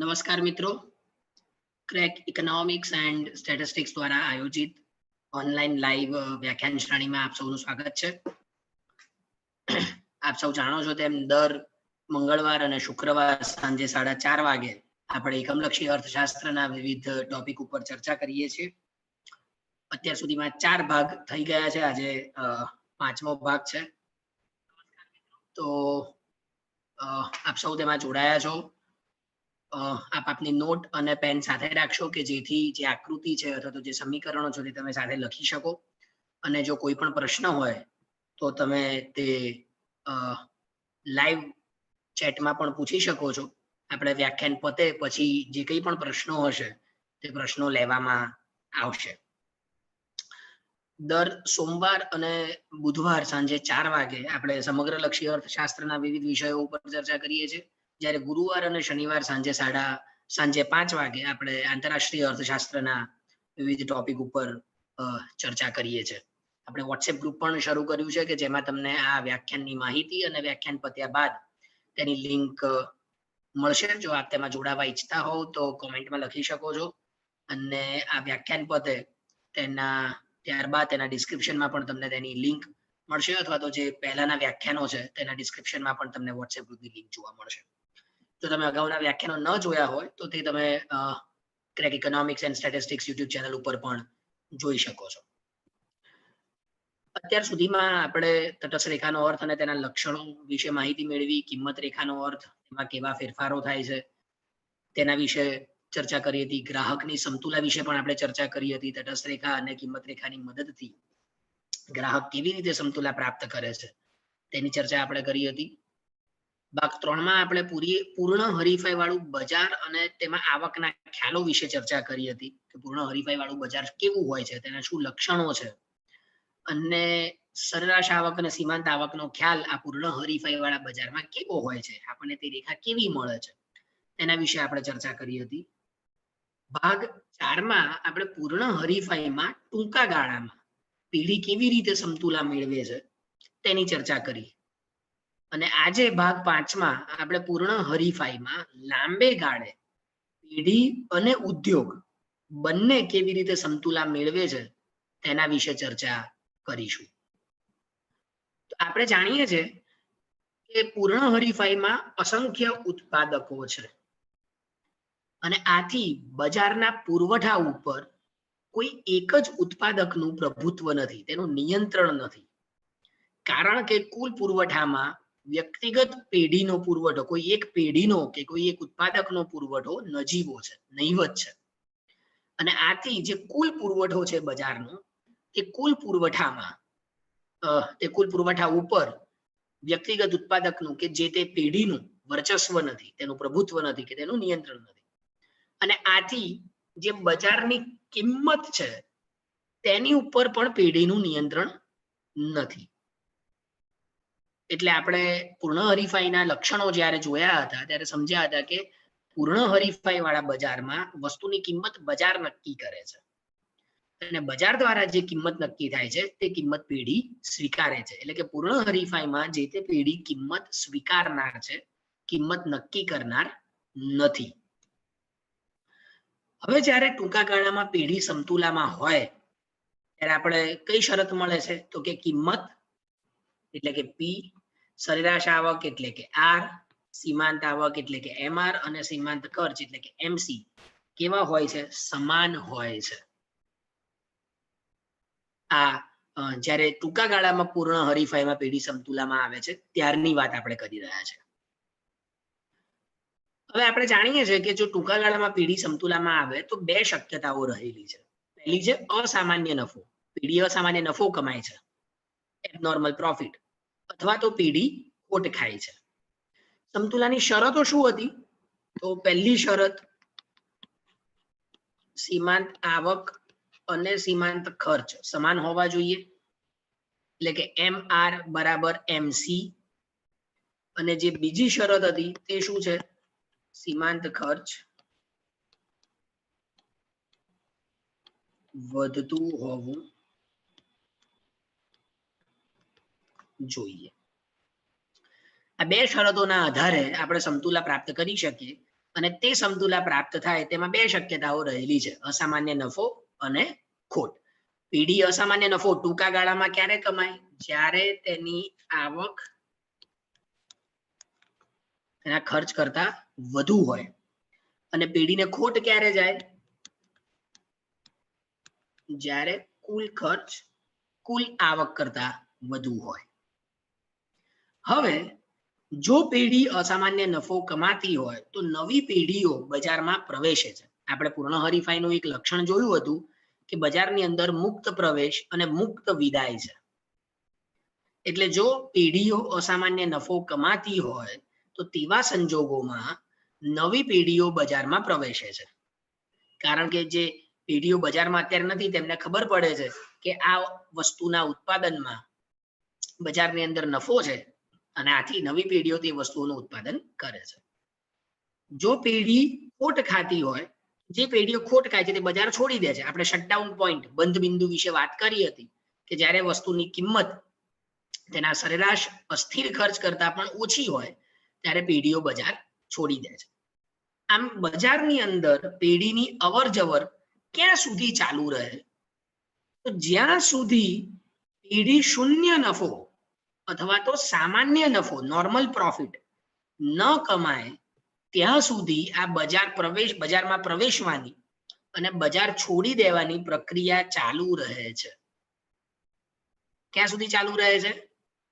નમસ્કાર મિત્રો. Crack economics and statistics દ્વારા આયોજિત ઓનલાઈન લાઈવ વ્યાખ્યાન શ્રેણીમાં આપ સૌનું સ્વાગત છે. આપ સૌ જાણો છો તેમ દર મંગળવાર અને શુક્રવાર સાંજે સાડા ચાર વાગે આપણે એકમલક્ષી અર્થશાસ્ત્રના વિવિધ ટોપિક ઉપર ચર્ચા કરીએ છીએ. અત્યાર સુધીમાં ચાર ભાગ થઈ ગયા છે. આજે પાંચમો ભાગ છે. તો આપ સૌ તેમાં જોડાયા છો. આપ આપની નોટ અને પેન સાથે રાખશો કે જેથી જે આકૃતિ છે અથવા તો જે સમીકરણો છે તે તમે સાથે લખી શકો. અને જો કોઈ પણ પ્રશ્ન હોય, તો તમે તે લાઈવ ચેટમાં પણ પૂછી શકો છો. આપણે વ્યાખ્યાન પતે પછી જે કંઈ પણ પ્રશ્નો હશે, તે પ્રશ્નો લેવામાં આવશે. દર સોમવાર અને બુધવાર સાંજે ચાર વાગે આપણે સમગ્ર લક્ષી અર્થશાસ્ત્રના વિવિધ વિષયો ઉપર ચર્ચા કરીએ છીએ. જ્યારે ગુરુવાર અને શનિવાર સાંજે સાડા સાંજે પાંચ વાગે આપણે આંતરરાષ્ટ્રીય અર્થશાસ્ત્રના વિવિધ ટોપિક ઉપર ચર્ચા કરીએ છીએ. આપણે વોટ્સએપ ગ્રુપ પણ શરૂ કર્યું છે કે જેમાં તમને આ વ્યાખ્યાનની માહિતી અને વ્યાખ્યાન પત્યા બાદ તેની લિંક મળશે. જો આપ તેમાં જોડાવા ઈચ્છતા હોવ તો કોમેન્ટમાં લખી શકો છો. અને આ વ્યાખ્યાન પતે તેના, ત્યારબાદ તેના ડિસ્ક્રિપ્શનમાં પણ તમને તેની લિંક મળશે અથવા તો જે પહેલાના વ્યાખ્યાનો છે તેના ડિસ્ક્રિપ્શનમાં પણ તમને વોટ્સએપ ગ્રુપની લિંક જોવા મળશે. જો તમે અગાઉના વ્યાખ્યાનો ન જોયા હોય, તો તે તમે crack economics and statistics YouTube channel ઉપર પણ જોઈ શકો છો. અત્યાર સુધીમાં આપણે તટસ્થ રેખાનો અર્થ અને તેના લક્ષણો વિશે માહિતી મેળવી, કિંમત રેખાનો અર્થ, એમાં કેવા ફેરફારો થાય છે, તેના વિશે ચર્ચા કરી હતી, ગ્રાહકની સમતુલા વિશે પણ આપણે ચર્ચા કરી હતી તટસ્થ રેખા અને કિંમત રેખાની મદદથી. ગ્રાહક કેવી રીતે સમતુલા પ્રાપ્ત કરે છે, તેની ચર્ચા આપણે કરી હતી. ભાગ ત્રણમાં આપણે પૂરી, પૂર્ણ હરીફાઈ વાળું બજાર અને તેમાં આવકના ખ્યાલો વિશે ચર્ચા કરી હતી કે પૂર્ણ હરીફાઈ વાળું બજાર કેવું હોય છે, તેના શું લક્ષણો છે અને સરેરાશ આવક અને સીમાંત આવકનો ખ્યાલ આ પૂર્ણ હરીફાઈ વાળા બજારમાં કેવો હોય છે, આપણને તે રેખા કેવી મળે છે એના વિશે આપણે ચર્ચા કરી હતી. ભાગ ચારમાં આપણે પૂર્ણ હરીફાઈમાં ટૂંકા ગાળામાં પેઢી કેવી રીતે સમતુલા મેળવે છે, તેની ચર્ચા કરી. અને આજે ભાગ પાંચમાં આપણે પૂર્ણ હરીફાઈમાં લાંબે ગાળે પેઢી અને ઉદ્યોગ બંને કેવી રીતે સંતુલા મેળવે છે તેના વિશે ચર્ચા કરીશું. આપણે જાણીએ છે કે પૂર્ણ હરીફાઈમાં અસંખ્ય ઉત્પાદકો છે. અને આથી બજારના પુરવઠા ઉપર કોઈ એક જ ઉત્પાદકનું પ્રભુત્વ નથી, તેનું નિયંત્રણ નથી. કારણ કે કુલ પુરવઠામાં વ્યક્તિગત પેઢીનો પુરવઠો, કોઈ એક પેઢીનો કે કોઈ એક ઉત્પાદકનો પુરવઠો નજીવો છે, નહીવત છે. અને આથી જે કુલ પુરવઠો છે બજારનો તે કુલ પુરવઠામાં તે કુલ પુરવઠા ઉપર વ્યક્તિગત ઉત્પાદકનું કે જે તે પેઢીનું વર્ચસ્વ નથી, તેનું પ્રભુત્વ નથી કે તેનું નિયંત્રણ નથી. અને આથી જે બજારની કિંમત છે, તેની ઉપર પણ પેઢીનું નિયંત્રણ નથી. એટલે આપણે પૂર્ણ હરીફાઈના લક્ષણો જ્યારે જોયા હતા, ત્યારે સમજ્યા હતા કે પૂર્ણ હરીફાઈ વાળા બજારમાં વસ્તુની કિંમત બજાર નક્કી કરે છે. અને બજાર દ્વારા જે કિંમત નક્કી થાય છે, તે કિંમત પેઢી સ્વીકારે છે. એટલે કે પૂર્ણ હરીફાઈમાં જે તે પેઢી કિંમત સ્વીકારનાર છે, કિંમત નક્કી કરનાર નથી. હવે જ્યારે ટૂંકા ગાળામાં પેઢી સમતુલામાં હોય, ત્યારે આપણે કઈ શરત મળે છે? તો કે કિંમત, એટલે કે પી સરેરાશ આવક એટલે કે આર સીમાંત આવક એટલે કે એમઆર અને સીમાંત ખર્ચ એટલે કે એમસી કેવા હોય છે? સમાન હોય છે. આ જ્યારે ટૂંકા ગાળામાં પૂર્ણ હરીફાઈમાં પેઢી સમતુલામાં આવે છે, ત્યારની વાત આપણે કરી રહ્યા છે. હવે આપણે જાણીએ છીએ કે જો ટૂંકા ગાળામાં પેઢી સમતુલામાં આવે, તો બે શક્યતાઓ રહેલી છે. પહેલી છે અસામાન્ય નફો. પેઢી અસામાન્ય નફો કમાય છે. એબનોર્મલ પ્રોફિટ અથવા તો પેઢી ખોટ ખાય છે. સમતુલાની શરતો શું હતી? તો પહેલી શરત, સીમાંત આવક અને સીમાંત ખર્ચ સમાન હોવા જોઈએ. એટલે કે એમ આર બરાબર એમસી. અને જે બીજી શરત હતી તે શું છે? સીમાંત ખર્ચ વધતું હોવું જોઈએ. આ બે શરતોના આધારે આપણે સમતુલા પ્રાપ્ત કરી શકીએ અને તે સમતુલા પ્રાપ્ત થાય તેમાં બે શક્યતાઓ રહેલી છે, અસામાન્ય નફો અને ખોટ. પેઢી અસામાન્ય નફો ટૂંકા ગાળામાં ક્યારે કમાય? જ્યારે તેની આવક એના ખર્ચ કરતા વધુ હોય. અને પેઢીને ખોટ ક્યારે જાય? જ્યારે કુલ ખર્ચ, કુલ આવક કરતા વધુ હોય. હવે, જો પેઢી અસામાન્ય નફો કમાતી હોય, તો નવી પેઢીઓ બજારમાં પ્રવેશે છે. આપણે પૂર્ણ હરીફાઈનું એક લક્ષણ જોયું હતું કે બજારની અંદર મુક્ત પ્રવેશ અને મુક્ત વિદાય છે. એટલે જો પેઢીઓ અસામાન્ય નફો કમાતી હોય, તો તેવા સંજોગોમાં નવી પેઢીઓ બજારમાં પ્રવેશે છે. કારણ કે જે પેઢીઓ બજારમાં અત્યારે નથી, તેમને ખબર પડે છે કે આ વસ્તુના ઉત્પાદનમાં બજારની અંદર નફો છે. અને આથી નવી પેઢીઓ તે વસ્તુઓનું ઉત્પાદન કરે છે. જો પેઢી ખોટ ખાતી હોય, જે પેઢીઓ ખોટ ખાય છે તે બજાર છોડી દે છે. આપણે શટડાઉન પોઈન્ટ બંધ બિંદુ વિશે વાત કરી હતી કે જ્યારે વસ્તુની કિંમત તેના સરેરાશ અસ્થિર ખર્ચ કરતા પણ ઓછી હોય, ત્યારે પેઢીઓ બજાર છોડી દે છે. આમ બજારની અંદર પેઢીની અવર જવર ક્યાં સુધી ચાલુ રહે? તો જ્યાં સુધી પેઢી શૂન્ય નફો અથવા તો સામાન્ય નફો નોર્મલ પ્રોફિટ ન કમાય ત્યાં સુધી આ બજાર પ્રવેશ, બજારમાં પ્રવેશવાની અને બજાર છોડી દેવાની પ્રક્રિયા ચાલુ રહે છે. ક્યાં સુધી ચાલુ રહે છે?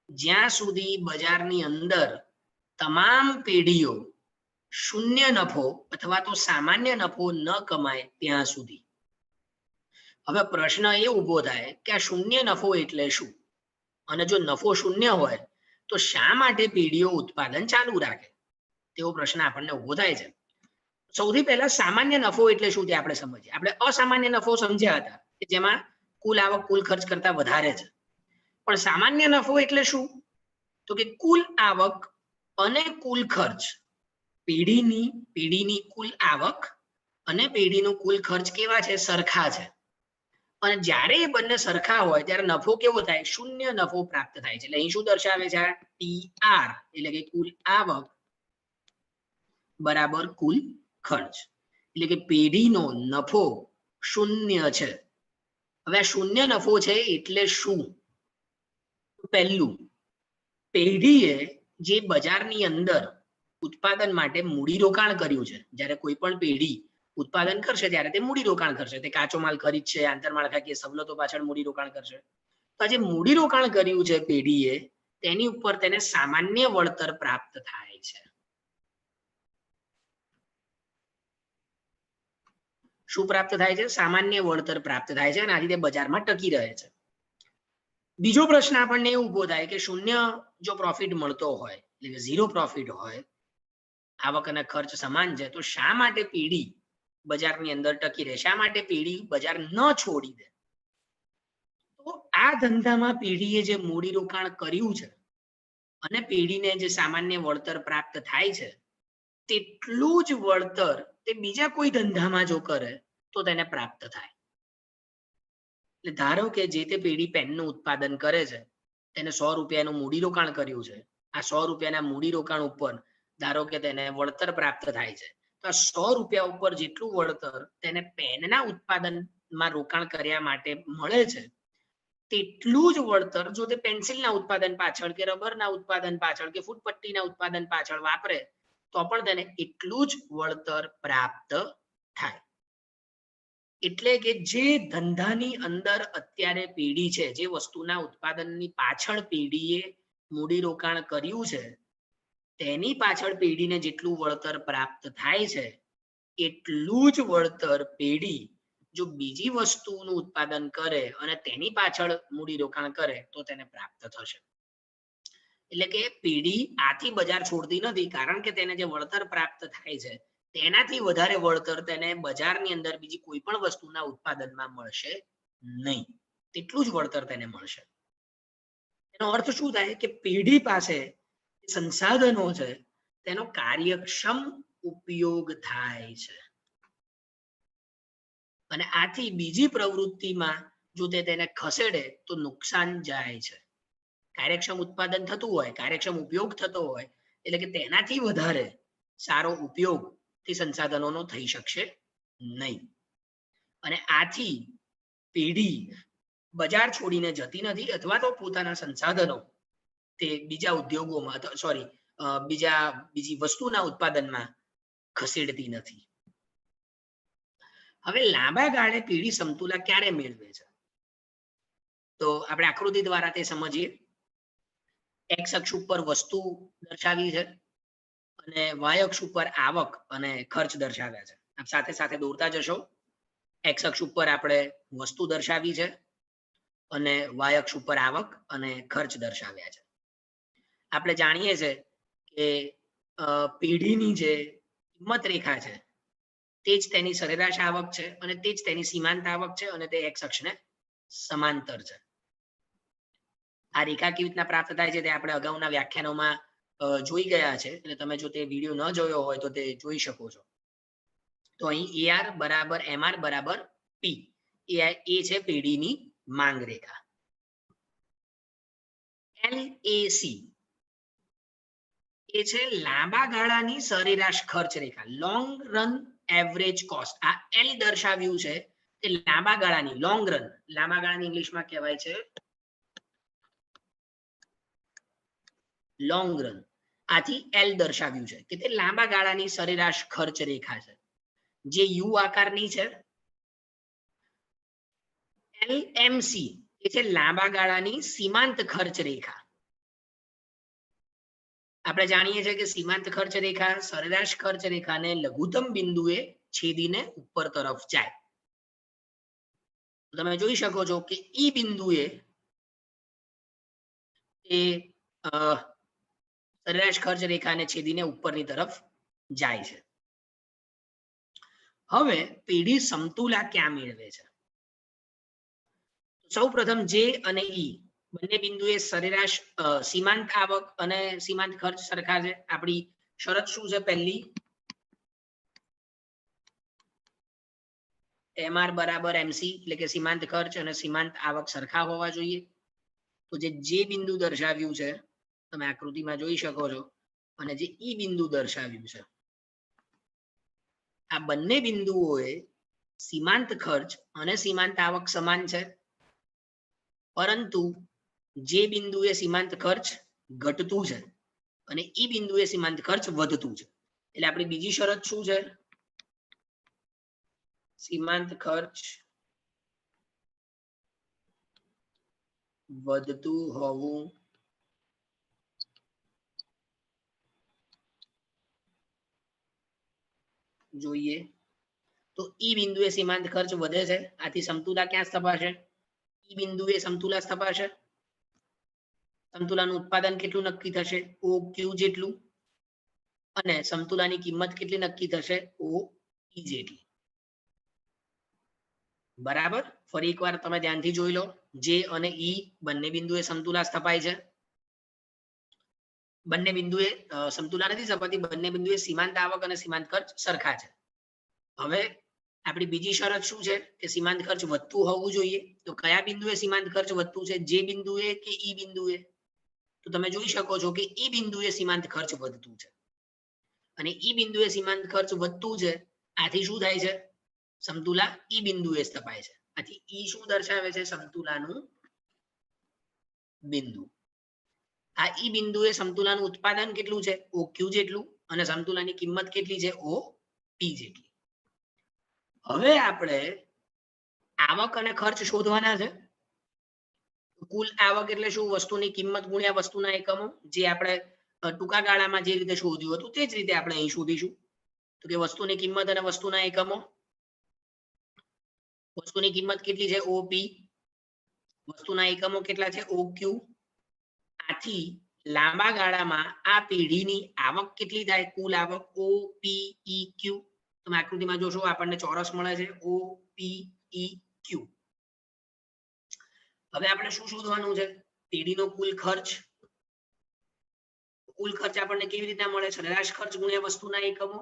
જ્યાં સુધી બજારની અંદર તમામ પેઢીઓ શૂન્ય નફો અથવા તો સામાન્ય નફો ન કમાય ત્યાં સુધી. હવે પ્રશ્ન એ ઊભો થાય કે આ શૂન્ય નફો એટલે શું? અને જો નફો શૂન્ય હોય, તો શા માટે પેઢીઓ ઉત્પાદન ચાલુ રાખે? તેવો પ્રશ્ન આપણને ઊભો થાય છે. સૌથી પહેલા સામાન્ય નફો એટલે શું તે આપણે સમજીએ. આપણે અસામાન્ય નફો સમજ્યા હતા કે જેમાં કુલ આવક, કુલ ખર્ચ કરતા વધારે છે. પણ સામાન્ય નફો એટલે શું? તો કે કુલ આવક અને કુલ ખર્ચ. પેઢીની પેઢીની કુલ આવક અને પેઢીનો કુલ ખર્ચ કેવા છે? સરખા છે. અને જ્યારે એ બંને સરખા હોય, ત્યારે નફો કેવો થાય? શૂન્ય નફો પ્રાપ્ત થાય છે. એટલે અહીં શું દર્શાવે છે? ટી આર એટલે કે કુલ આવક બરાબર કુલ ખર્ચ. એટલે કે પેઢીનો નફો શૂન્ય છે. હવે આ શૂન્ય નફો છે એટલે શું? પહેલું, પેઢીએ જે બજારની અંદર ઉત્પાદન માટે મૂડીરોકાણ કર્યું છે. જ્યારે કોઈ પણ પેઢી ઉત્પાદન કરશે ત્યારે તે મૂડીરોકાણ કરશે. તે કાચો માલ ખરીદશે આંતરમાળખાકીય સવલતો પાછળ મૂડીરોકાણ કરશે. તો આ જે મૂડીરોકાણ કર્યું છે પેઢીએ, તેની ઉપર તેને સામાન્ય વળતર પ્રાપ્ત થાય છે. શું પ્રાપ્ત થાય છે? સામાન્ય વળતર પ્રાપ્ત થાય છે અને આથી તે બજારમાં ટકી રહે છે. બીજો પ્રશ્ન આપણને એ ઊભો થાય કે શૂન્ય જો પ્રોફિટ મળતો હોય, એટલે ઝીરો પ્રોફિટ હોય, આવક અને ખર્ચ સમાન છે, તો શા માટે પેઢી બજારની અંદર ટકી રહે. શા માટે પેઢી બજાર ન છોડી દે. તો આ ધંધામાં પેઢીએ જે મૂડી રોકાણ કર્યું છે અને પેઢીને જે સામાન્ય વળતર પ્રાપ્ત થાય છે, તેટલું જ વળતર તે બીજા કોઈ ધંધામાં જો કરે, તો તેને પ્રાપ્ત થાય. એટલે ધારો કે જે તે પેઢી પેનનું ઉત્પાદન કરે છે, તેને સો રૂપિયાનું મૂડીરોકાણ કર્યું છે, આ સો રૂપિયાના મૂડીરોકાણ ઉપર ધારો કે તેને વળતર પ્રાપ્ત થાય છે તો સો રૂપિયા ઉપર જેટલું વળતર તેને પેનના ઉત્પાદનમાં રોકાણ કર્યા માટે મળે છે, તેટલું જ વળતર જો તે પેન્સિલના ઉત્પાદન પાછળ કે રબરના ઉત્પાદન પાછળ કે ફૂટપટ્ટીના ઉત્પાદન પાછળ વાપરે, તો પણ તેને એટલું જ વળતર પ્રાપ્ત થાય. એટલે કે જે ધંધાની અંદર અત્યારે પેઢી છે, જે વસ્તુના ઉત્પાદનની પાછળ પેઢીએ મૂડીરોકાણ કર્યું છે તેની પાછળ પેઢીને જેટલું વળતર પ્રાપ્ત થાય છે, એટલું જ વળતર પેઢી જો બીજી વસ્તુનું ઉત્પાદન કરે અને તેની પાછળ મૂડીરોકાણ કરે, તો તેને પ્રાપ્ત થશે. એટલે કે પેઢી આથી બજાર છોડતી નથી, કારણ કે તેને જે વળતર પ્રાપ્ત થાય છે, તેનાથી વધારે વળતર તેને બજારની અંદર બીજી કોઈ પણ વસ્તુના ઉત્પાદનમાં મળશે નહીં. તેટલું જ વળતર તેને મળશે. એનો અર્થ શું થાય કે પેઢી પાસે સંસાધનો છે, તેનો કાર્યક્ષમ ઉપયોગ થાય છે. અને આથી બીજી પ્રવૃત્તિમાં જો તે તેને ખસેડે, તો નુકસાન જાય છે. કાર્યક્ષમ ઉત્પાદન થતું હોય, કાર્યક્ષમ ઉપયોગ થતો હોય, એટલે કે તેનાથી વધારે સારો ઉપયોગ તે સંસાધનોનો થઈ શકશે નહીં. અને આથી પેઢી બજાર છોડીને જતી નથી, અથવા તો પોતાના સંસાધનો તે બીજા ઉદ્યોગોમાં સોરી બીજા, બીજી વસ્તુના ઉત્પાદનમાં ખસેડતી નથી. હવે લાંબા ગાળે પીળી સમતુલા ક્યારે મેળવે છે? તો આપણે આકૃતિ દ્વારા તે સમજીએ. એક્સ અક્ષ ઉપર વસ્તુ દર્શાવી છે અને વાય અક્ષ ઉપર આવક અને ખર્ચ દર્શાવ્યા છે. આપ સાથે સાથે દોરતા જશો. એક્સ અક્ષ ઉપર આપણે વસ્તુ દર્શાવી છે અને વાય અક્ષ ઉપર આવક અને ખર્ચ દર્શાવ્યા છે. આપણે જાણીએ છે કે પેઢીની જે કિંમત રેખા છે, તે જ તેની સરેરાશ આવક છે અને તે જ તેની સીમાંત આવક છે અને તે એક્સ અક્ષને સમાંતર છે. આ રેખા કેવી રીતના પ્રાપ્ત થાય છે તે આપણે અગાઉના વ્યાખ્યાનોમાં જોઈ ગયા છે એટલે તમે જો તે વીડિયો ન જોયો હોય તો તે જોઈ શકો છો. તો અહીં એઆર બરાબર એમઆર બરાબર પી એ એ છે પેઢીની માંગ રેખા. એલએસી એ છે લાંબા ગાળાની સરેરાશ ખર્ચ રેખા લોંગ રન એવરેજ કોસ્ટ આ એલ દર્શાવ્યું છે તે લાંબા ગાળાની લોંગ રન લાંબા ગાળાની ઇંગ્લિશમાં કહેવાય છે લોંગ રન આથી એલ દર્શાવ્યું છે કે તે લાંબા ગાળાની સરેરાશ ખર્ચ રેખા છે. જે યુ આકારની છે. એલ એમસી એ છે લાંબા ગાળાની સીમાંત ખર્ચ રેખા. આપણે જાણીએ છીએ કે સીમાંત ખર્ચ રેખા સરેરાશ ખર્ચ રેખાને લઘુત્તમ બિંદુએ છેદીને ઉપર તરફ જાય. તમે જોઈ શકો છો કે ઈ બિંદુએ એ સરેરાશ ખર્ચ રેખાને છેદીને ઉપરની તરફ જાય છે. હવે પેઢી સમતુલા ક્યાં મેળવે છે? સૌ પ્રથમ જે અને ઈ બંને બિંદુએ સરેરાશ સીમાંત આવક અને સીમાંત ખર્ચ સરખા છે. આપણી શરત શું છે પહેલી? એમઆર બરાબર એમસી એટલે કે સીમાંત ખર્ચ અને સીમાંત આવક સરખા હોવા જોઈએ. તો જે જે બિંદુ દર્શાવ્યું છે, તમે આકૃતિમાં જોઈ શકો છો. અને જે ઈ બિંદુ દર્શાવ્યું છે, આ બંને બિંદુઓએ સીમાંત ખર્ચ અને સીમાંત આવક સમાન છે. પરંતુ જે બિંદુએ સીમાંત ખર્ચ ઘટતું છે અને ઈ બિંદુએ સીમાંત ખર્ચ વધતું છે. એટલે આપણી બીજી શરત શું છે? સીમાંત ખર્ચ વધતું હોવું જોઈએ. તો ઈ બિંદુએ સીમાંત ખર્ચ વધે છે. આથી સમતુલા ક્યાં સ્થપાશે? ઈ બિંદુએ સમતુલા સ્થપાશે. સમતુલાનું ઉત્પાદન કેટલું નક્કી થશે? ઓ ક્યુ જેટલું. અને સમતુલાની કિંમત કેટલી નક્કી થશે? ઓ ઈ જેટલી. બરાબર? ફરી એકવાર તમે ધ્યાનથી જોઈ લો. જે અને ઈ બંને બિંદુએ સમતુલા સ્થપાય છે. બંને બિંદુએ સમતુલા નથી સ્થપાતી. બંને બિંદુએ સીમાંત આવક અને સીમાંત ખર્ચ સરખા છે. હવે આપણી બીજી શરત શું છે? કે સીમાંત ખર્ચ વધતું હોવું જોઈએ. તો કયા બિંદુએ સીમાંત ખર્ચ વધતું છે? જે બિંદુએ કે ઈ બિંદુએ? તો તમે જોઈ શકો છો કે ઈ બિંદુએ સીમાંત ખર્ચ વધતું છે. અને ઈ બિંદુએ સીમાંત ખર્ચ વધતું છે, આથી શું થાય છે? સમતુલા ઈ બિંદુએ સ્થપાય છે. આથી ઈ શું દર્શાવે છે? સમતુલાનું બિંદુ. આ ઈ બિંદુએ સમતુલાનું ઉત્પાદન કેટલું છે? ઓ ક્યુ જેટલું અને સમતુલાની કિંમત કેટલી છે? ઓ પી જેટલી. હવે આપણે આવક અને ખર્ચ શોધવાના છે. કુલ આવક એટલે શું વસ્તુની કિંમત ગુણ્યા વસ્તુના એકમો, જે આપણે ટૂંકા ગાળામાં જે રીતે શોધ્યું હતું તે જ રીતે આપણે અહીં શોધીશું. તો કે વસ્તુની કિંમત અને વસ્તુના એકમો. વસ્તુની કિંમત કેટલી છે? ઓપી. વસ્તુના એકમો કેટલા છે? ઓક્યુ. આથી લાંબા ગાળામાં આ પેઢીની આવક કેટલી થાય? કુલ આવક ઓ પી ઈ ક્યુ તમે આકૃતિમાં જોશો આપણને ચોરસ મળે છે. ઓ પી ઈ ક્યુ હવે આપણે શું શોધવાનું છે? પેઢીનો કુલ ખર્ચ. કુલ ખર્ચ આપણને કેવી રીતના મળે? સરેરાશ ખર્ચ ગુણ્યા વસ્તુના એકમો.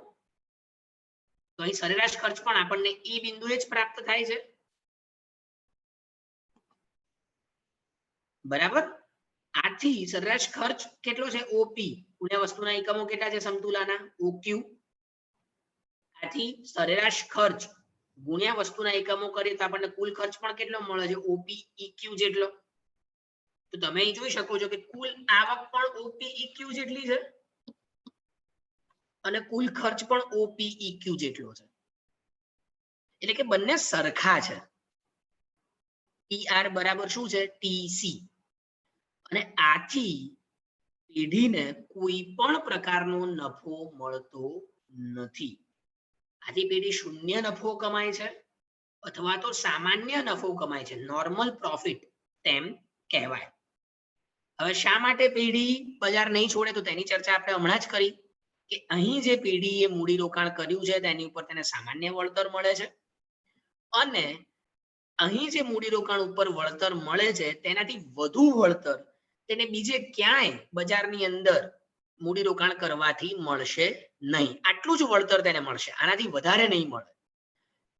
તો અહીં સરેરાશ ખર્ચ પણ આપણને ઈ બિંદુએ જ પ્રાપ્ત થાય છે. બરાબર? આથી સરેરાશ ખર્ચ કેટલો છે? ઓપી. ગુણ્યા વસ્તુના એકમો કેટલા છે? સમતુલાના. ઓક્યુ. આથી સરેરાશ ખર્ચ ગુણ્યા વસ્તુના એકમો કરીએ તો આપણને કુલ ખર્ચ પણ કેટલો મળે છે? ઓપી જેટલો. તો તમે અહીં જોઈ શકો છો કે કુલ આવક પણ ઓપી જેટલી છે અને કુલ ખર્ચ પણ ઓપી જેટલો છે. એટલે કે બંને સરખા છે. ટીઆર બરાબર શું છે? ટીસી અને આથી પેઢીને કોઈ પણ પ્રકારનો નફો મળતો નથી. આથી પેઢી શૂન્ય નફો કમાય છે અથવા તો સામાન્ય નફો કમાય છે. નોર્મલ પ્રોફિટ તેમ કહેવાય. હવે શા માટે પેઢી બજાર નહીં છોડે? તો તેની ચર્ચા આપણે હમણાં જ કરી કે અહીં જે પેઢીએ મૂડી રોકાણ કર્યું છે, તેની ઉપર તેને સામાન્ય વળતર મળે છે. અને અહીં જે મૂડી રોકાણ ઉપર વળતર મળે છે, તેનાથી વધુ વળતર તેને બીજે ક્યાંય બજારની અંદર મૂડી રોકાણ કરવાથી મળશે નહીં. આટલું જ વળતર તેને મળશે. આનાથી વધારે નહીં મળે.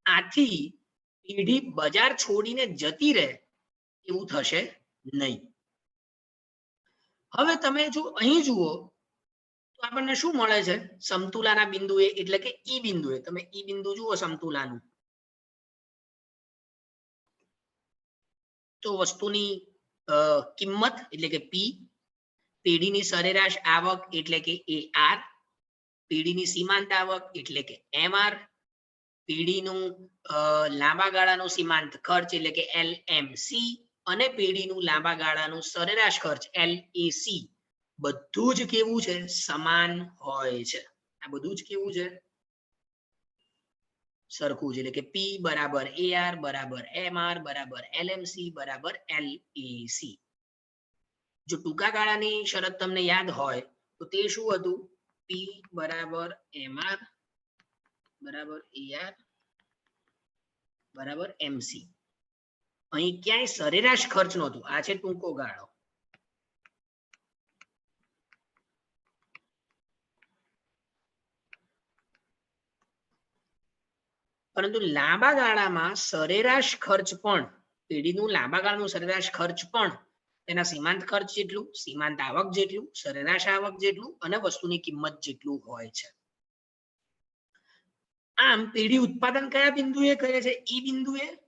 આથી પેઢી બજાર છોડીને જતી રહે એવું થશે નહીં. હવે તમે જો અહીં જુઓ, તો આપણને શું મળે છે? સમતુલાના બિંદુએ એટલે કે ઈ બિંદુએ. તમે ઈ બિંદુ જુઓ સમતુલાનું. તો વસ્તુની કિંમત એટલે કે પી પેઢીની સરેરાશ આવક એટલે કે એ આર પેઢીની સીમાંત આવક એટલે કે એમઆર પીડીનું લાંબા ગાળાનો સીમાંત ખર્ચ એટલે કે એલએમસી અને પીડીનું લાંબા ગાળાનું સરેરાશ ખર્ચ એલએસી બધું જ કેવું છે? સમાન હોય છે. આ બધું જ કેવું છે? સરખું છે એટલે કે પી બરાબર એ આર બરાબર એમ આર બરાબર એલ એમ બરાબર એલ એ જો ટૂંકા ગાળાની શરત તમને યાદ હોય, તો તે શું હતું? પી બરાબર એમ બરાબર એ બરાબર એમસી અહીં ક્યાંય સરેરાશ ખર્ચ નહોતું. આ છે ટૂંકો ગાળો. પરંતુ લાંબા ગાળામાં સરેરાશ ખર્ચ પણ, પેઢીનું લાંબા ગાળાનું સરેરાશ ખર્ચ પણ તેના સીમાંત ખર્ચ જેટલું, સીમાંત આવક જેટલું, સરેરાશ આવક જેટલું અને વસ્તુની કિંમત જેટલું હોય છે. આમ પેઢી ઉત્પાદન કયા બિંદુએ કરે છે? ઈ બિંદુએ?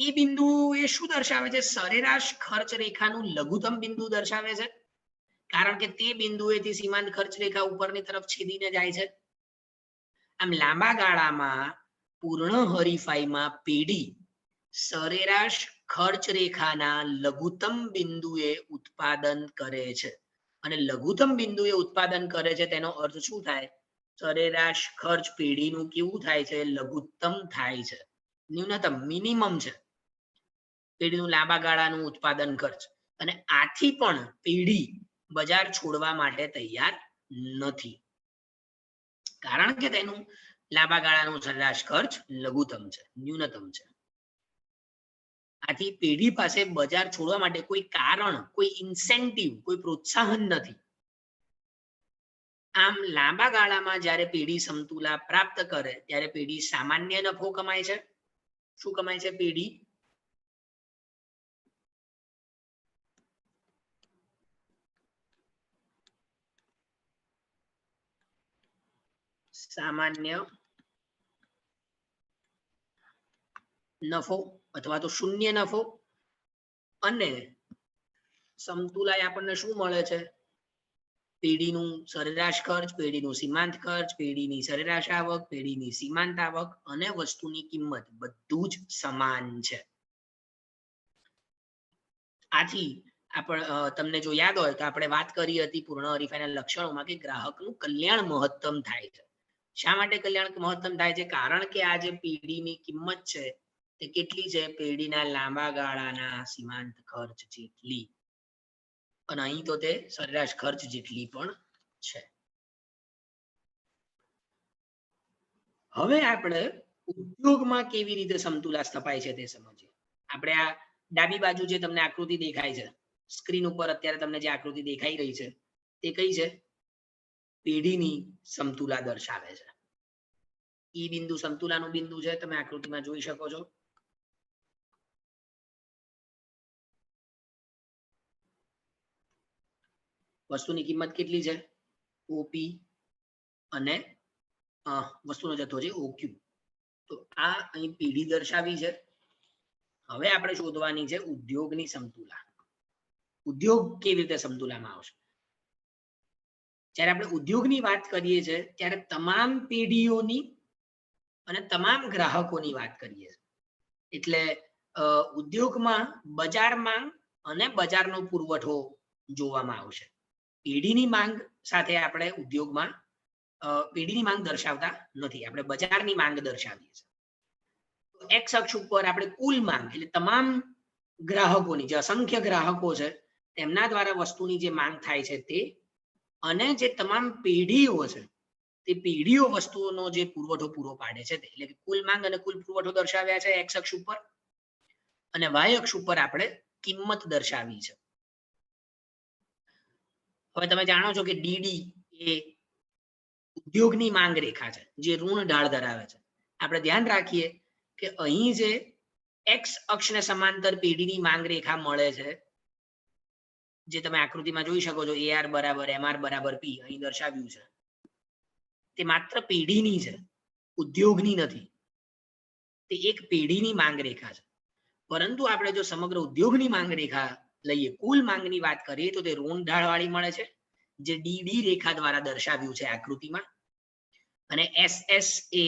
ઈ બિંદુ એ શું દર્શાવે છે? સરેરાશ ખર્ચ રેખાનું લઘુત્તમ બિંદુ દર્શાવે છે. કારણ કે તે બિંદુએથી સીમાંત ખર્ચ રેખા ઉપરની તરફ છેદીને જાય છે. આમ લાંબા ગાળામાં પૂર્ણ હરીફાઈમાં પેઢી સરેરાશ ખર્ચ રેખાના લઘુત્તમ બિંદુએ ઉત્પાદન કરે છે. અને લઘુત્તમ બિંદુએ ઉત્પાદન કરે છે તેનો અર્થ શું થાય? સરેરાશ ખર્ચ પેઢીનું કેવું થાય છે? લઘુત્તમ થાય છે. ન્યૂનતમ, મિનિમમ છે. પેઢીનું લાંબા ગાળાનું ઉત્પાદન ખર્ચ. અને આથી પણ પેઢી બજાર છોડવા માટે તૈયાર નથી. કારણ કે તેનું લાંબા ગાળાનું સરેરાશ ખર્ચ લઘુત્તમ છે, ન્યૂનતમ છે. આથી પેઢી પાસે બજાર છોડવા માટે કોઈ કારણ, કોઈ ઇન્સેન્ટિવ કોઈ પ્રોત્સાહન નથી. આમ લાંબા ગાળામાં જ્યારે પેઢી સમતુલા પ્રાપ્ત કરે, ત્યારે પેઢી સામાન્ય નફો કમાય છે. શું કમાય છે પેઢી? સામાન્ય નફો. અથવા તો શૂન્ય નફો અને સમતુલાય આપણને શું મળે છે? પેઢીનું સરેરાશ ખર્ચ, પેઢીનું સીમાંત ખર્ચ, પેઢીની સરેરાશ આવક, પેઢીની સીમાંત આવક અને વસ્તુની કિંમત બધું જ સમાન છે. આથી આપણે તમને જો યાદ હોય તો આપણે વાત કરી હતી પૂર્ણ હરીફાઈના લક્ષણોમાં કે ગ્રાહકનું કલ્યાણ મહત્તમ થાય છે. શા માટે કલ્યાણ મહત્તમ થાય છે? કારણ કે આ જે પેઢીની કિંમત છે તે કેટલી છે? પેઢીના લાંબા ગાળાના સીમાંત ખર્ચ જેટલી. અને અહીં તો તે સરેરાશ ખર્ચ જેટલી પણ છે. હવે આપણે ઉદ્યોગમાં કેવી રીતે સમતુલા સ્થપાય છે તે સમજીએ. આપણે આ ડાબી બાજુ જે તમને આકૃતિ દેખાય છે, સ્ક્રીન ઉપર અત્યારે તમને જે આકૃતિ દેખાઈ રહી છે, તે કઈ છે? પેઢીની સમતુલા દર્શાવે છે. ઈ બિંદુ સમતુલાનું બિંદુ છે, તમે આકૃતિમાં જોઈ શકો છો. વસ્તુની કિંમત કેટલી છે? ઓપી અને વસ્તુનો જથ્થો છે ઓક્યુ તો આ અહીં પેઢી દર્શાવી છે. હવે આપણે શોધવાની છે ઉદ્યોગની સમતુલા. ઉદ્યોગ કેવી રીતે સમતુલામાં આવશે? જ્યારે આપણે ઉદ્યોગની વાત કરીએ છીએ, ત્યારે તમામ પેઢીઓની અને તમામ ગ્રાહકોની વાત કરીએ છીએ. એટલે ઉદ્યોગમાં બજાર માંગ અને બજારનો પુરવઠો જોવામાં આવશે. પેઢીની માંગ સાથે આપણે ઉદ્યોગમાં પેઢીની માંગ દર્શાવતા નથી. આપણે બજારની માંગ દર્શાવીએ છીએ. એક્સ અક્ષ ઉપર આપણે કુલ માંગ, એટલે તમામ ગ્રાહકોની, જે અસંખ્ય ગ્રાહકો છે, તેમના દ્વારા વસ્તુની જે માંગ થાય છે તે, અને જે તમામ પેઢીઓ છે, તે પેઢીઓ વસ્તુઓનો જે પુરવઠો પૂરો પાડે છે એટલે કે કુલ માંગ અને કુલ પુરવઠો દર્શાવ્યા છે એક્સ અક્ષ ઉપર, અને વાય અક્ષ ઉપર આપણે કિંમત દર્શાવી છે. હવે તમે જાણો છો કે ડીડી એ ઉદ્યોગની માંગ રેખા છે, જે ઋણ ઢાળ ધરાવે છે. આપણે ધ્યાન રાખીએ કે અહીં જે એક્સ અક્ષને સમાંતર પેઢીની માંગ રેખા મળે છે, જે તમે આકૃતિમાં જોઈ શકો છો એઆર બરાબર એમઆર બરાબર પી અહીં દર્શાવ્યું છે. તે માત્ર પેઢીની છે, ઉદ્યોગની નથી. તે એક પેઢીની માંગ રેખા છે. પરંતુ આપણે જો સમગ્ર ઉદ્યોગની માંગ રેખા લઈએ. કુલ માંગની વાત કરીએ તો તે ઋણ ઢાળવાળી મળે છે, જે ડીડી રેખા દ્વારા દર્શાવ્યું છે આકૃતિમાં. અને એસ એસ એ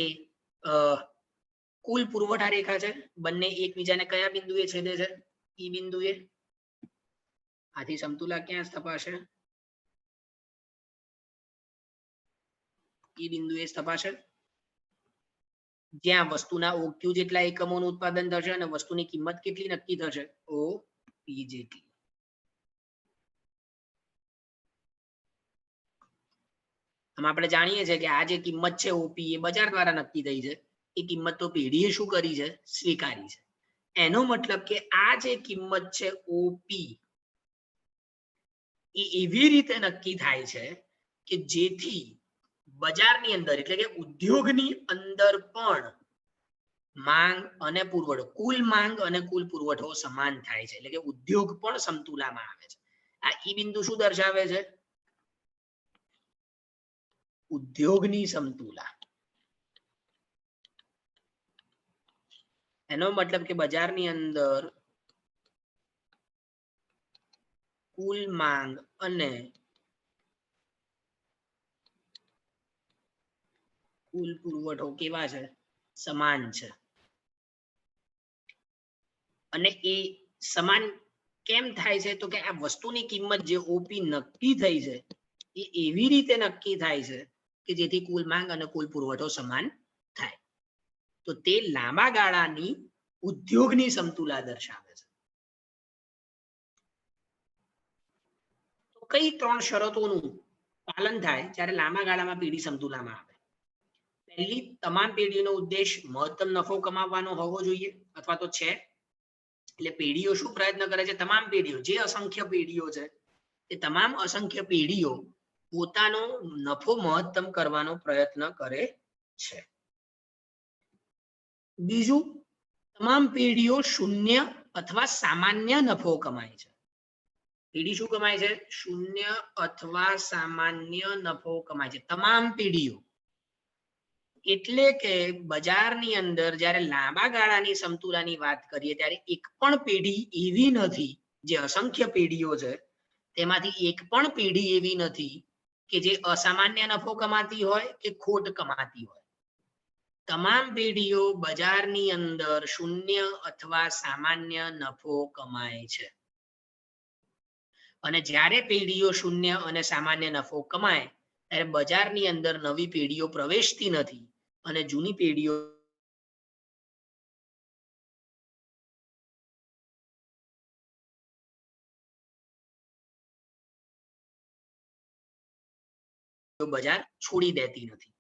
કુલ પુરવઠા રેખા છે. બંને એકબીજાને કયા બિંદુએ છેદે છે? ઈ બિંદુએ. આથી સમતુલા ક્યાં સ્થપાશે? ઈ બિંદુએ સ્થપાશે. જ્યાં વસ્તુના ઓક્યુ જેટલા એકમોનું ઉત્પાદન થશે અને વસ્તુની કિંમત કેટલી નક્કી થશે? ઓ પી જેટલી આપણે જાણીએ છીએ કે આ જે કિંમત છે ઓપી એ બજાર દ્વારા નક્કી થઈ છે. એ કિંમત તો પેઢીએ શું કરી છે? સ્વીકારી છે. એનો મતલબ કે આ જે કિંમત છે ઓપી એ એવી રીતે નક્કી થાય છે કે જેથી બજારની અંદર, એટલે કે ઉદ્યોગની અંદર પણ માંગ અને પુરવઠો. કુલ માંગ અને કુલ પુરવઠો સમાન થાય છે. એટલે કે ઉદ્યોગ પણ સમતુલામાં આવે છે. આ ઈ બિંદુ શું દર્શાવે છે? ઉદ્યોગની સમતુલા. એનો મતલબ કે બજારની અંદર કુલ માંગ અને કુલ પુરવઠો કેવા છે? સમાન છે. અને એ સમાન કેમ થાય છે? તો કે આ વસ્તુની કિંમત જે ઓપી નક્કી થઈ છે, એ એવી રીતે નક્કી થાય છે કે જેથી કુલ માંગ અને કુલ પુરવઠો સમાન થાય. તો તે લાંબા ગાળાની ઉદ્યોગની સમતુલા દર્શાવે છે. તો કઈ ત્રણ શરતોનું પાલન થાય જ્યારે લાંબા ગાળામાં પેઢી સમતુલામાં આવે? પહેલી, તમામ પેઢીનો ઉદ્દેશ મહત્તમ નફો કમાવવાનો હોવો જોઈએ અથવા તો છે એટલે પેઢીઓ શું પ્રયત્ન કરે છે? તમામ પેઢીઓ, જે અસંખ્ય પેઢીઓ છે, એ તમામ અસંખ્ય પેઢીઓ પોતાનો નફો મહત્તમ કરવાનો પ્રયત્ન કરે છે. બીજું, તમામ પેઢીઓ શૂન્ય અથવા સામાન્ય નફો કમાય છે. પેઢી શું કમાય છે? શૂન્ય અથવા સામાન્ય નફો કમાય છે. તમામ પેઢીઓ એટલે કે બજારની અંદર જ્યારે લાંબા ગાળાની સમતુલાની વાત કરીએ, ત્યારે એક પણ પેઢી એવી નથી, જે અસંખ્ય પેઢીઓ છે, તેમાંથી એક પણ પેઢી એવી નથી કે જે અસામાન્ય નફો કમાતી હોય કે ખોટ કમાતી હોય. તમામ પેઢીઓ બજારની અંદર શૂન્ય અથવા સામાન્ય નફો કમાય છે. અને જ્યારે પેઢીઓ શૂન્ય અને સામાન્ય નફો કમાય ત્યારે બજારની અંદર નવી પેઢીઓ પ્રવેશતી નથી અને જૂની પેઢીઓ બજાર છોડી દેતી નથી.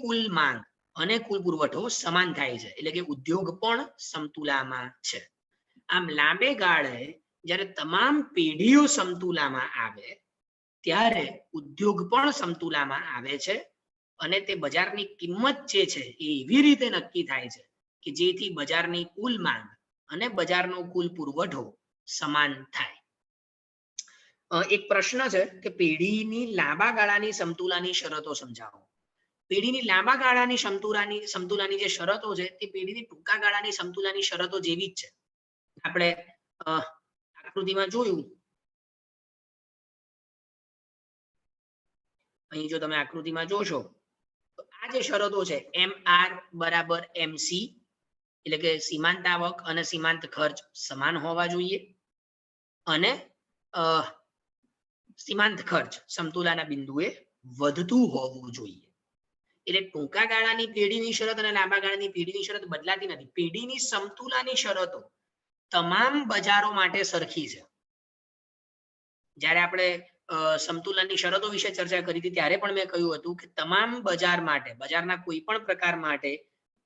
કુલ માંગ અને કુલ પુરવઠો સમાન થાય છે. એટલે કે ઉદ્યોગ પણ સમતુલામાં છે. આમ લાંબે ગાળે જ્યારે તમામ પેઢીઓ સમતુલામાં આવે ત્યારે ઉદ્યોગ પણ સમતુલામાં આવે છે અને તે બજારની કિંમત જે છે એ એવી રીતે નક્કી થાય છે કે જેથી બજારની કુલ માંગ અને બજારનો કુલ પુરવઠો સમાન થાય. એક પ્રશ્ન છે કે પેઢીની લાંબા ગાળાની સમતુલાની શરતો સમજાવો. પેઢીની લાંબા ગાળાની સમતુલાની સમતુલાની જે શરતો છે તે પેઢીની ટૂંકા ગાળાની સમતુલાની શરતો જેવી જ છે. આપણે આકૃતિમાં જોયું અહીં જો તમે આકૃતિમાં જોશો, તો આ જે શરતો છે એમ આર બરાબર એમસી એટલે કે સીમાંત આવક અને સીમાંત ખર્ચ સમાન હોવા જોઈએ. અને સીમાંત ખર્ચ સમતુલાના બિંદુએ વધતું હોવું જોઈએ. એટલે ટૂંકા ગાળાની પેઢીની શરત અને લાંબા ગાળાની પેઢીની શરત બદલાતી નથી. પેઢીની સમતુલાની શરતો તમામ બજારો માટે સરખી છે. જ્યારે આપણે સમતુલનની શરતો વિશે ચર્ચા કરી હતી. ત્યારે પણ મેં કહ્યું હતું કે તમામ બજાર માટે, બજારના કોઈ પણ પ્રકાર માટે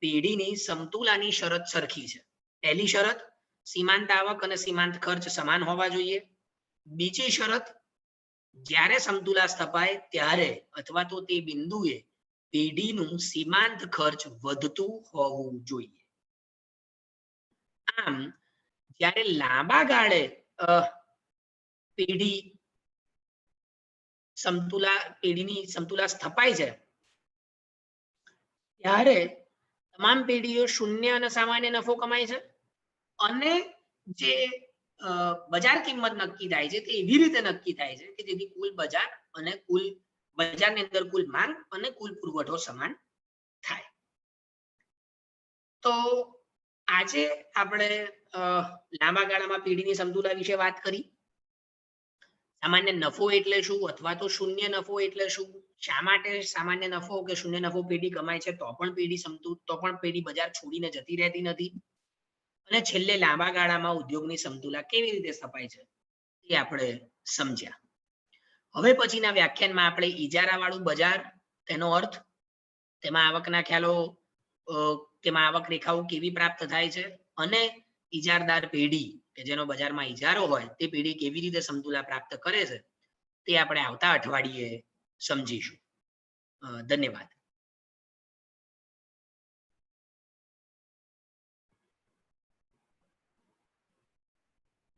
પેઢીની સમતુલાની શરત સરખી છે. પહેલી શરત, સીમાંત આવક અને સીમાંત ખર્ચ સમાન હોવા જોઈએ. બીજી શરત, જ્યારે સમતુલા સ્થપાય ત્યારે અથવા તો તે બિંદુએ પેઢીનું સીમાંત ખર્ચ વધતું હોવું જોઈએ. આમ, જ્યારે લાંબા ગાળે પેઢી સમતુલા પેઢીની સમતુલા સ્થપાય છે. ત્યારે તમામ પેઢીઓ શૂન્ય અને સામાન્ય નફો કમાય છે અને જે બજાર કિંમત નક્કી થાય છે તે એવી રીતે નક્કી થાય છે કે જેથી કુલ બજાર અને કુલ બજારની અંદર કુલ માંગ અને કુલ પુરવઠો સમાન થાય. તો આજે આપણે લાંબા ગાળામાં પેઢીની સમતુલા વિશે વાત કરી. સામાન્ય નફો એટલે શું? અથવા તો શૂન્ય નફો એટલે શું? શા માટે સામાન્ય નફો કે શૂન્ય નફો પેઢી કમાય છે? તો પણ પેઢી સમતુ, તો પણ પેઢી બજાર છોડીને જતી રહેતી નથી. અને છેલ્લે લાંબા ગાળામાં ઉદ્યોગની સમતુલા કેવી રીતે સ્થપાય છે? એ આપણે સમજ્યા. હવે પછીના વ્યાખ્યાનમાં આપણે ઈજારા વાળું બજાર, તેનો અર્થ? તેમાં આવકના ખ્યાલો તેમાં આવક રેખાઓ કેવી પ્રાપ્ત થાય છે? અને ઈજારદાર પેઢી કે જેનો બજારમાં ઈજારો હોય તે પેઢી કેવી રીતે સમતુલા પ્રાપ્ત કરે છે તે આપણે આવતા અઠવાડિયે સમજીશું. ધન્યવાદ.